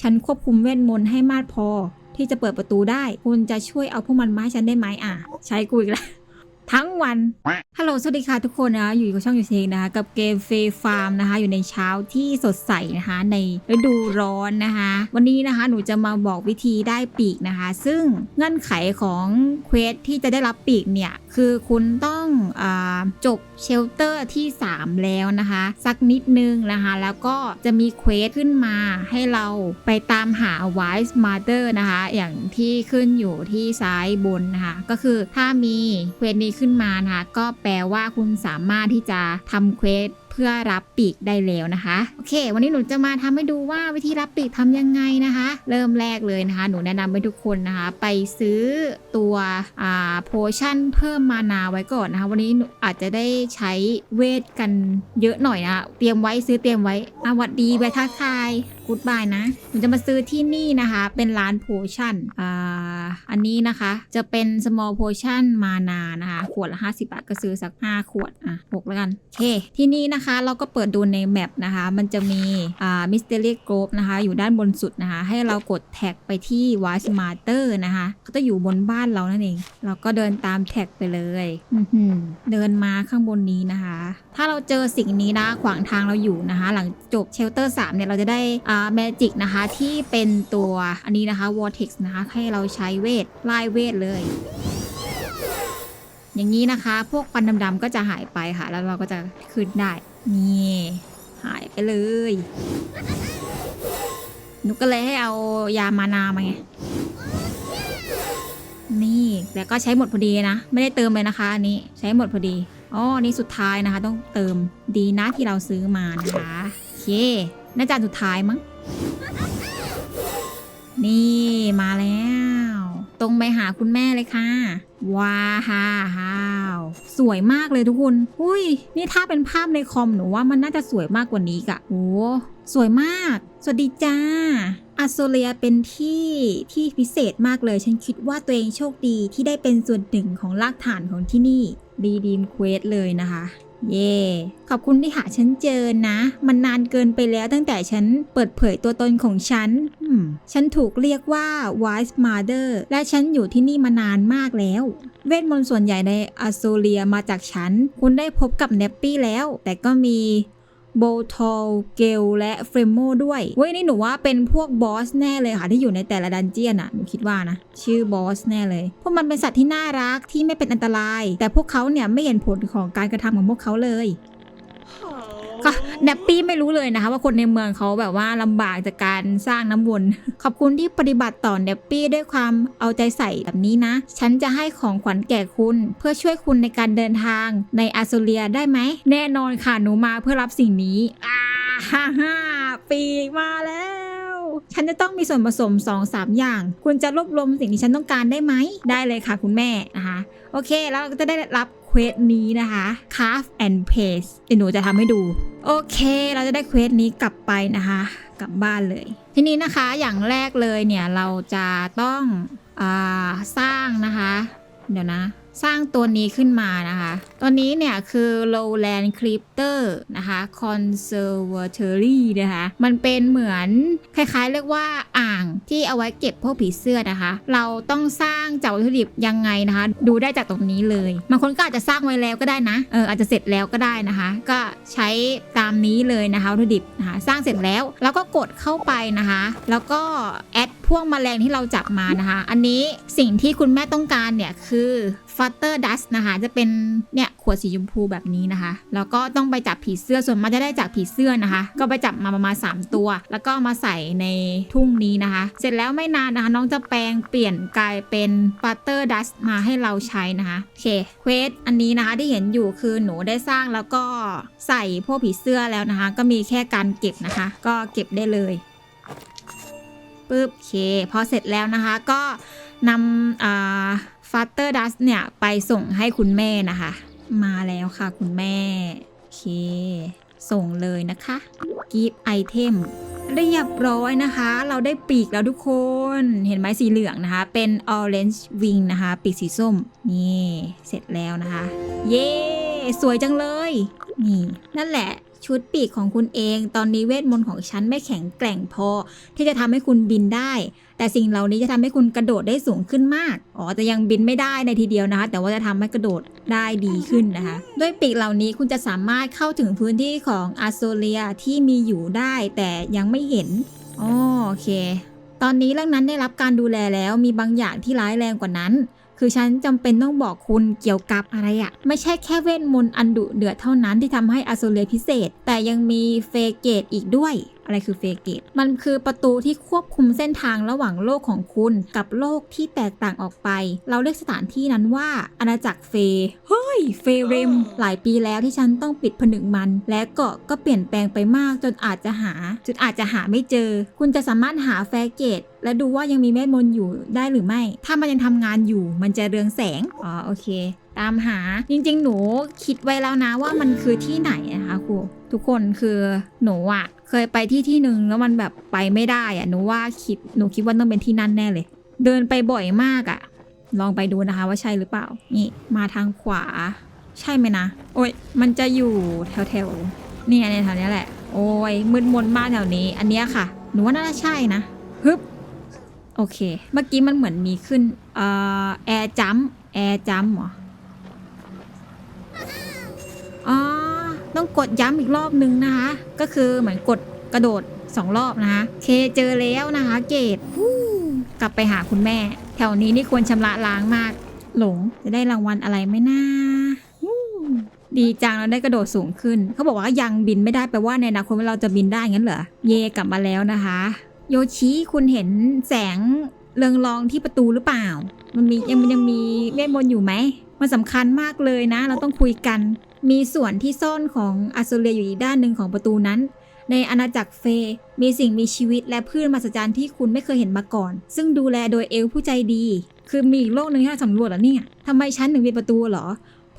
ฉันควบคุมเวทมนต์ให้มากพอ ที่จะเปิดประตูได้ คุณจะช่วยเอาพวกมันมาให้ฉันได้ไหมอะ ใช้กูอีกแล้วทั้งวัน ฮัลโหล สวัสดีค่ะทุกคนนะคะอยู่กับช่องยูเซงนะคะ กับเกมเฟฟาร์มนะคะ อยู่ในเช้าที่สดใสนะคะ ในฤดูร้อนนะคะ วันนี้นะคะ หนูจะมาบอกวิธีได้ปีกนะคะ ซึ่งเงื่อนไขของเควสที่จะได้รับปีกเนี่ย คือคุณต้อง อจบเชลเตอร์ที่ 3 แล้วนะคะ สักนิดนึงนะคะ แล้วก็จะมีเควสขึ้นมาให้เราไปตามหา Wise Mother นะคะ อย่างที่ขึ้นอยู่ที่ซ้ายบนนะคะ ก็คือถ้ามีเควสนี้ขึ้นมานะคะ ก็แปลว่าคุณสามารถที่จะทำเควส พื่อรับปีกได้แล้วนะคะ โอเค วันนี้หนูจะมาทำให้ดูว่าวิธีรับปีกทำยังไงนะคะ เริ่มแรกเลยนะคะ หนูแนะนำให้ทุกคนนะคะ ไปซื้อตัวอ่าโพชั่นเพิ่มมานาไว้ก่อนนะคะ วันนี้หนูอาจจะได้ใช้เวทกันเยอะหน่อยนะเตรียมไว้ซื้อเตรียมไว้อาวัดดีไปทักทายกูดบายนะหนูจะมาซื้อที่นี่นะคะ เป็นร้านโพชั่นอ่าอันนี้นะคะ จะเป็น small potion มานานะคะ ขวดละ 50 บาท ก็ซื้อสัก 5 ขวด อะ6แล้วกัน โอเค ที่นี่นะคะเราก็เปิดดูในแมปนะคะ มันจะมีอ่า mystery grove นะคะ อยู่ด้านบนสุดนะคะ ให้เรากดแท็กไปที่ watch master นะคะ ก็จะอยู่บนบ้านเรานั่นเอง เราก็เดินตามแท็กไปเลยอืเดินมาข้างบนนี้นะคะ ถ้าเราเจอสิ่งนี้นะขวางทางเราอยู่นะคะ หลังจบเชลเตอร์3เนี่ยเราจะได้อ่า magic นะคะที่เป็นตัวอันนี้นะคะ vortex นะคะให้เราใช้เวทไล่เวทเลย อย่างนี้นะคะ พวกควันดำๆก็จะหายไปค่ะ แล้วเราก็จะขึ้นได้นี่หายไปเลยหนุก็เลยให้เอายามานามาไงนี่แต่ก็ใช้หมดพอดีนะ ไม่ได้เติมเลยนะคะ อันนี้ใช้หมดพอดีอ๋ออันนี่สุดท้ายนะคะ ต้องเติมดีนะที่เราซื้อมานะคะโอเค น่าจะอันสุดท้ายมั้ง นี่มาแล้ว ตรงไปหาคุณแม่เลยค่ะ ว้าฮ่าฮ่าวสวยมากเลยทุกคน อุ้ย นี่ถ้าเป็นภาพในคอมหนูว่ามันน่าจะสวยมากกว่านี้กะโอ้สวยมาก สวัสดีจ้าอาโซเลียเป็นที่ที่พิเศษมากเลย ฉันคิดว่าตัวเองโชคดีที่ได้เป็นส่วนหนึ่งของรากฐานของที่นี่ ดีดีมเควสเลยนะคะ เย่ขอบคุณที่หาฉันเจอนะ มันนานเกินไปแล้วตั้งแต่ฉันเปิดเผยตัวตนของฉันอืมฉันถูกเรียกว่า Wise Mother และฉันอยู่ที่นี่มานานมากแล้ว เวทมนต์ส่วนใหญ่ในอาโซเลียมาจากฉัน คุณได้พบกับเนปปี้แล้ว แต่ก็มี โบทอลเกลและเฟรมโมด้วยเว้ยนี่หนูว่าเป็นพวกบอสแน่เลยค่ะ ที่อยู่ในแต่ละดันเจียนอะหนูคิดว่านะ ชื่อบอสแน่เลย พวกมันเป็นสัตว์ที่น่ารักที่ไม่เป็นอันตราย แต่พวกเขาเนี่ยไม่เห็นผลของการกระทำของพวกเขาเลย ก็แนปปี้ไม่รู้เลยนะคะ ว่าคนในเมืองเขาแบบว่าลำบากจากการสร้างน้ำวน ขอบคุณที่ปฏิบัติต่อแนปปี้ด้วยความเอาใจใส่แบบนี้นะ ฉันจะให้ของขวัญแก่คุณ เพื่อช่วยคุณในการเดินทางในอาโซเลียได้ไหม แน่นอนค่ะหนูมาเพื่อรับสิ่งนี้อ่าฮ่าฮ่าปีกมาแล้วฉันจะต้องมีส่วนผสม 2-3อย่าง คุณจะรวบรวมสิ่งที่ฉันต้องการได้ไหม ได้เลยค่ะคุณแม่นะคะโอเค แล้วเราก็จะได้รับ เควสนี้นะคะ carve and paste เดี๋ยวหนูจะทำให้ดู โอเค เราจะได้เควสนี้กลับไปนะคะ กลับบ้านเลย ทีนี้นะคะอย่างแรกเลยเนี่ยเราจะต้องอสร้างนะคะ เดี๋ยวนะ สร้างตัวนี้ขึ้นมานะคะ ตัวนี้เนี่ยคือ lowland crypter นะคะ conservatory นะคะ มันเป็นเหมือนคล้ายๆ เรียกว่าอ่างที่เอาไว้เก็บพวกผีเสื้อนะคะ เราต้องสร้างจากวัตถุดิบยังไงนะคะ ดูได้จากตรงนี้เลยบางคนก็อาจจะสร้างไว้แล้วก็ได้นะเอออาจจะเสร็จแล้วก็ได้นะคะ ก็ใช้ตามนี้เลยนะคะวัตถุดิบนะคะสร้างเสร็จแล้วแล้วก็กดเข้าไปนะคะ แล้วก็แอดพวกแมลงที่เราจับมานะคะ อันนี้สิ่งที่คุณแม่ต้องการเนี่ยคือฟัตเตอร์ดัสนะคะ จะเป็นเนี่ยขวดสีชมพูแบบนี้นะคะ แล้วก็ต้องไปจับผีเสื้อส่วนมากจะได้จากผีเสื้อนะคะ ก็ไปจับมาประมาณ3ตัว แล้วก็มาใส่ในทุ่งนี้นะคะ เสร็จแล้วไม่นานนะคะ น้องจะแปลงเปลี่ยนกลายเป็นฟัตเตอร์ดัสมาให้เราใช้นะคะโอเคเควสอันนี้นะคะที่เห็นอยู่คือหนูได้สร้างแล้วก็ใส่พวกผีเสื้อแล้วนะคะ ก็มีแค่การเก็บนะคะ ก็เก็บได้เลยปึ๊บโอเคพอเสร็จแล้วนะคะก็นำอ่าฟัตเตอร์ดัสเนี่ย ไปส่งให้คุณแม่นะคะ มาแล้วค่ะคุณแม่ โอเค ส่งเลยนะคะกีฟไอเทมเรียบร้อยนะคะ เราได้ปีกแล้วทุกคน เห็นไหมสีเหลืองนะคะ เป็น orange wing นะคะ ปีกสีส้ม นี่ เสร็จแล้วนะคะ เย้ สวยจังเลย นี่ นั่นแหละ ชุดปีกของคุณเอง ตอนนี้เวทมนต์ของฉันไม่แข็งแกร่งพอ ที่จะทำให้คุณบินได้ แต่สิ่งเหล่านี้จะทำให้คุณกระโดดได้สูงขึ้นมาก อ๋อแต่ยังบินไม่ได้ในทีเดียวนะคะ แต่ว่าจะทำให้กระโดดได้ดีขึ้นนะคะ ด้วยปีกเหล่านี้คุณจะสามารถเข้าถึงพื้นที่ของอาโซเลียที่มีอยู่ได้ แต่ยังไม่เห็นโอเค ตอนนี้เรื่องนั้นได้รับการดูแลแล้วมีบางอย่างที่ร้ายแรงกว่านั้น คือฉันจำเป็นต้องบอกคุณเกี่ยวกับอะไรอะไม่ใช่แค่เวทมนต์อันดุเดือดเท่านั้นที่ทำให้อาโซเลพิเศษ แต่ยังมีเฟเกตอีกด้วยอะไรคือเฟเกต มันคือประตูที่ควบคุมเส้นทางระหว่างโลกของคุณกับโลกที่แตกต่างออกไป เราเรียกสถานที่นั้นว่าอาณาจักรเฟ เฮ้ย เฟเรม หลายปีแล้วที่ฉันต้องปิดผนึกมัน และก็ก็เปลี่ยนแปลงไปมากจนอาจจะหาจนอาจจะหาไม่เจอ คุณจะสามารถหาแฟเกต และดูว่ายังมีเมฆมนอยู่ได้หรือไม่ ถ้ามันยังทำงานอยู่ มันจะเรืองแสง อ๋อ โอเค ตามหา จริงๆ หนูคิดไว้แล้วนะว่ามันคือที่ไหนนะคะครู ทุกคนคือหนูอะเคยไปที่ที่หนึ่งแล้วมันแบบไปไม่ได้อะหนูว่าคิด หนูคิดว่าต้องเป็นที่นั่นแน่เลย เดินไปบ่อยมากอะลองไปดูนะคะว่าใช่หรือเปล่า นี่ มาทางขวา ใช่ไหมนะ โอ้ย มันจะอยู่แถวๆเนี่ยเนี่ยแถวนี้แหละ โอ้ยมืดมนมากแถวนี้ อันเนี้ยค่ะ หนูว่าน่าจะใช่นะ ฮึบ โอเค เมื่อกี้มันเหมือนมีขึ้นเอ่อแอร์จัมแอร์จัมเหรอ อ๋อ ต้องกดย้ำอีกรอบนึงนะคะ ก็คือเหมือนกดกระโดดสองรอบนะคะเคเจอแล้วนะคะ เกตกลับไปหาคุณแม่ แถวนี้นี่ควรชำระล้างมาก หลงจะได้รางวัลอะไรไหมนะดีจังเราได้กระโดดสูงขึ้น เขาบอกว่ายังบินไม่ได้แปลว่าในอนาคตเราจะบินได้งั้นเหรอเยกลับมาแล้วนะคะ โยชิคุณเห็นแสงเรืองรองที่ประตูหรือเปล่า มันมียังยังมีเวทมนต์อยู่ไหม มันสำคัญมากเลยนะ เราต้องคุยกัน มีส่วนที่ซ่อนของอาโซเลียอยู่อีกด้านหนึ่งของประตูนั้น ในอาณาจักรเฟย์มีสิ่งมีชีวิตและพืชมหัศจรรย์ที่คุณไม่เคยเห็นมาก่อน ซึ่งดูแลโดยเอลผู้ใจดี คือมีอีกโลกหนึ่งที่เราสำรวจแล้วเนี่ยทำไมฉันถึงมีประตูเหรอ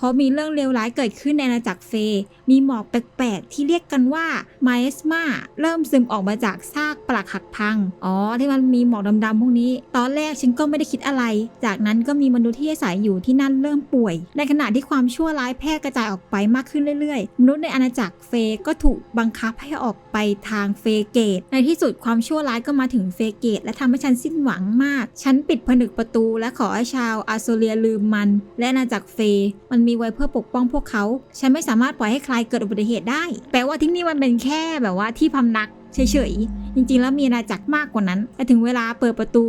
เพราะมีเรื่องเลวร้ายเกิดขึ้นในอาณาจักรเฟย์มีหมอกแปลกๆ ที่เรียกกันว่าไมเอสมาเริ่มซึมออกมาจากซากปลักหักพัง อ๋อ ที่มันมีหมอกดำๆพวกนี้ ตอนแรกฉันก็ไม่ได้คิดอะไร จากนั้นก็มีมนุษย์ที่อาศัยอยู่ที่นั่นเริ่มป่วย ในขณะที่ความชั่วร้ายแพร่กระจายออกไปมากขึ้นเรื่อยๆ มนุษย์ในอาณาจักรเฟย์ก็ถูกบังคับให้ออกไปทางเฟเกต ในที่สุดความชั่วร้ายก็มาถึงเฟเกต และทำให้ฉันสิ้นหวังมาก ฉันปิดผนึกประตู และขอให้ชาวอาโซเลียลืมมัน และอาณาจักรเฟย์มันมีไว้เพื่อปกป้องพวกเขา ฉันไม่สามารถปล่อยให้ใครเกิดอุบัติเหตุได้ แปลว่าที่นี่มันเป็นแค่แบบว่าที่พำนักเฉยๆ จริงๆ แล้วมีอาณาจักรมากกว่านั้น แต่ถึงเวลาเปิดประตู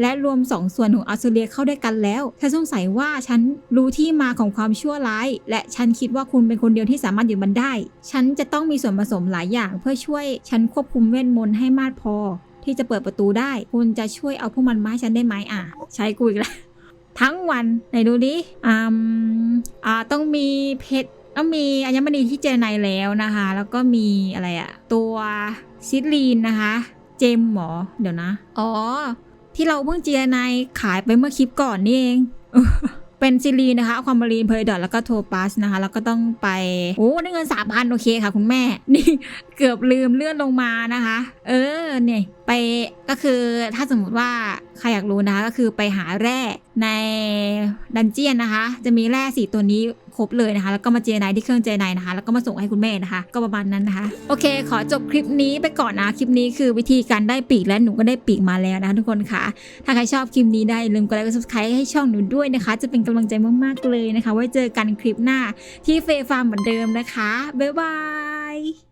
และรวมสองส่วนของอาโซเลียเข้าด้วยกันแล้ว ฉันสงสัยว่าฉันรู้ที่มาของความชั่วร้าย และฉันคิดว่าคุณเป็นคนเดียวที่สามารถอยู่มันได้ ฉันจะต้องมีส่วนผสมหลายอย่างเพื่อช่วย ฉันควบคุมเวทมนต์ให้มากพอ ที่จะเปิดประตูได้ คุณจะช่วยเอาพวกมันมาให้ฉันได้ไหมอะ ใช้กูอีกแล้ว ทั้งวันไหนดูดิอืมอ่าต้องมีเพชรต้องมีอัญมณีที่เจอในแล้วนะคะ แล้วก็มีอะไรอะตัวซิลีนนะคะ เจมหมอเดี๋ยวนะ อ๋อ ที่เราเพิ่งเจียนายขายไปเมื่อคลิปก่อนนี่เองเป็นซิลีนนะคะความมารีนเพยดอทแล้วก็โทปัสนะคะ แล้วก็ต้องไปโอ้ได้เงินสามพันโอเคค่ะ คุณแม่ นี่เกือบลืมเลื่อนลงมานะคะ เออเนี่ย ไปก็คือถ้าสมมติว่าใครอยากรู้นะคะก็คือไปหาแร่ในดันเจียนนะคะ จะมีแร่สีตัวนี้ครบเลยนะคะ แล้วก็มาเจไนที่เครื่องเจไนนะคะ แล้วก็มาส่งให้คุณแม่นะคะ ก็ประมาณนั้นนะคะ โอเค ขอจบคลิปนี้ไปก่อนนะ คลิปนี้คือวิธีการได้ปีกและหนูก็ได้ปีกมาแล้วนะคะทุกคนค่ะ ถ้าใครชอบคลิปนี้ได้ลืมกดไลค์กด subscribe ให้ช่องหนูด้วยนะคะ จะเป็นกำลังใจมากๆเลยนะคะ ไว้เจอกันคลิปหน้าที่เฟย์ฟาร์มเหมือนเดิมนะคะบ๊ายบาย